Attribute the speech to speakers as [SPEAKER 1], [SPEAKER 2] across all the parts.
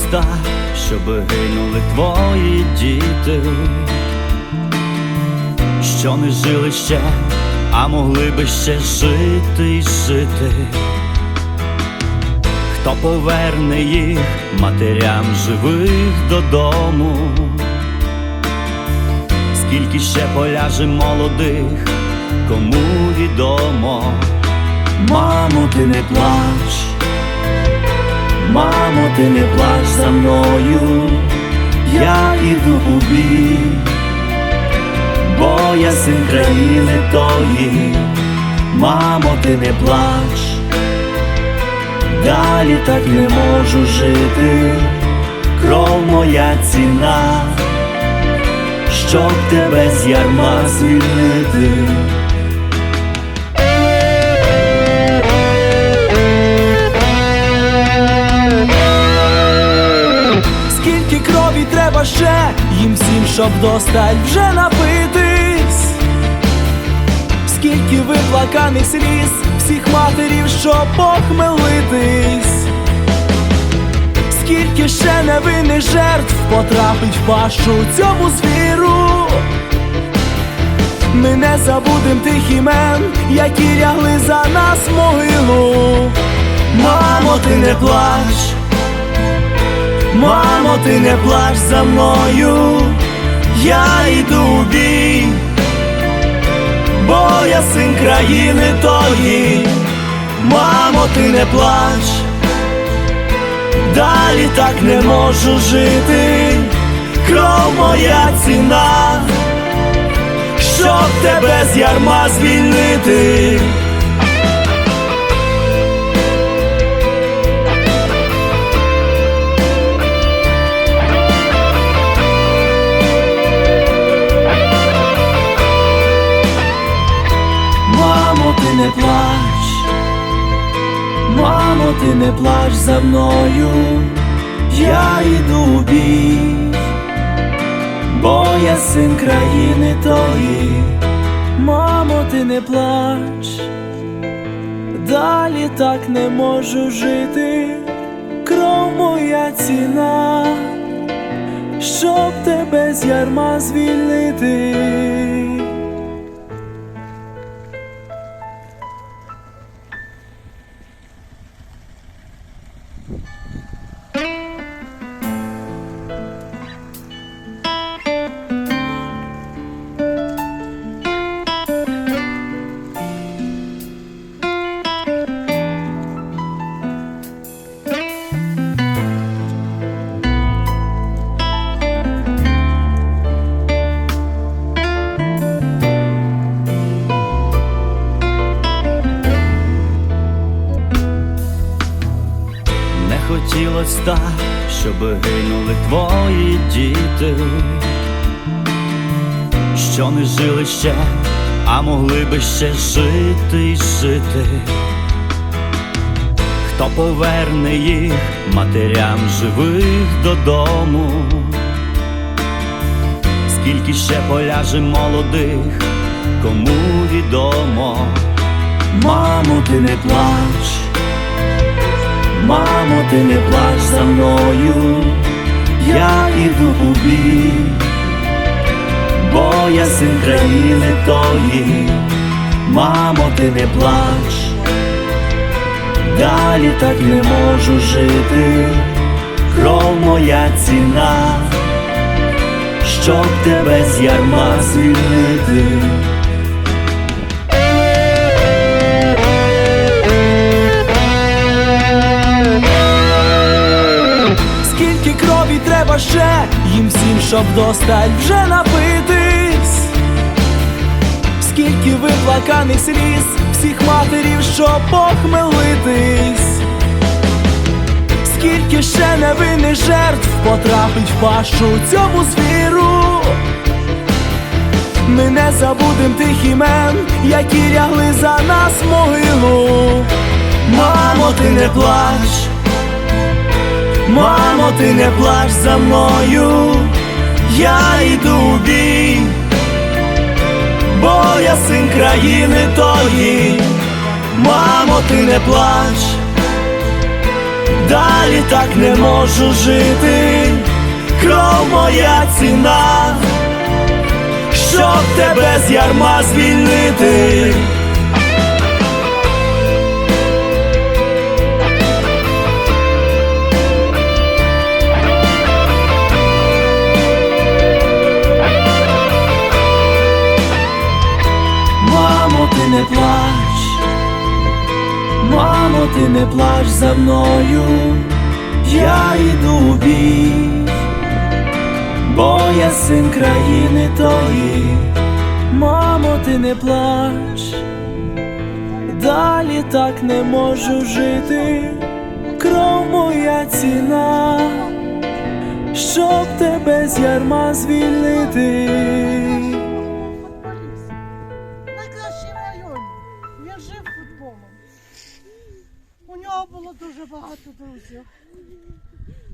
[SPEAKER 1] так, щоб гинули твої діти, що не жили ще, а могли би ще жити й жити. Хто поверне їх матерям живих додому? Скільки ще поляже молодих, кому відомо? Мамо, ти не плач, мамо, ти не плач за мною, я іду у бій, бо я син країни тої, мамо, ти не плач, далі так не можу жити, кров моя ціна, щоб тебе з ярма звільнити.
[SPEAKER 2] Щоб достать вже напитись, скільки виплаканих сліз всіх матерів, щоб похмелитись, скільки ще невинних жертв потрапить в пащу цьому звіру. Ми не забудем тих імен, які лягли за нас в могилу. Мамо, ти не плач. Мамо, ти не плач за мною, я йду в бій, бо я син країни тої, мамо, ти не плач, далі так не можу жити, кров моя ціна, щоб тебе з ярма звільнити. Ти не плач за мною, я йду в бій, бо я син країни тої, мамо, ти не плач, далі так не можу жити, кров моя ціна, щоб тебе з ярма звільнити.
[SPEAKER 1] Хотілось так, щоб гинули твої діти, що не жили ще, а могли би ще жити й жити. Хто поверне їх матерям живих додому? Скільки ще поляже молодих, кому відомо? Мамо, ти не плач. Мамо, ти не плач за мною, я іду у бій, бо я син країни тої, мамо, ти не плач, далі так не можу жити, кров моя ціна, щоб тебе з ярма звільнити.
[SPEAKER 2] Треба ще їм всім, щоб достать вже напитись, скільки виплаканих сліз всіх матерів, щоб похмелитись, скільки ще невинних жертв потрапить в пащу цьому звіру. Ми не забудем тих імен, які лягли за нас в могилу. Мамо, ти не плач. Мамо, ти не плач за мною, я йду в бій, бо я син країни тої, мамо, ти не плач, Далі так не можу жити, кров моя ціна, щоб тебе з ярма звільнити. Мамо, ти не плач за мною, я йду у бій, бо я син країни тої,
[SPEAKER 3] Мамо, ти не плач, далі так не можу жити, кров моя ціна, щоб тебе з ярма звільнити.
[SPEAKER 4] Дуже багато друзів.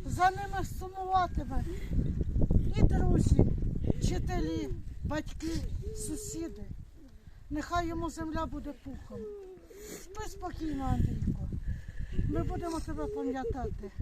[SPEAKER 4] За ними сумуватиме і друзі, вчителі, батьки, сусіди. Нехай йому земля буде пухом. Спи спокійно, Андрійко. Ми будемо тебе пам'ятати.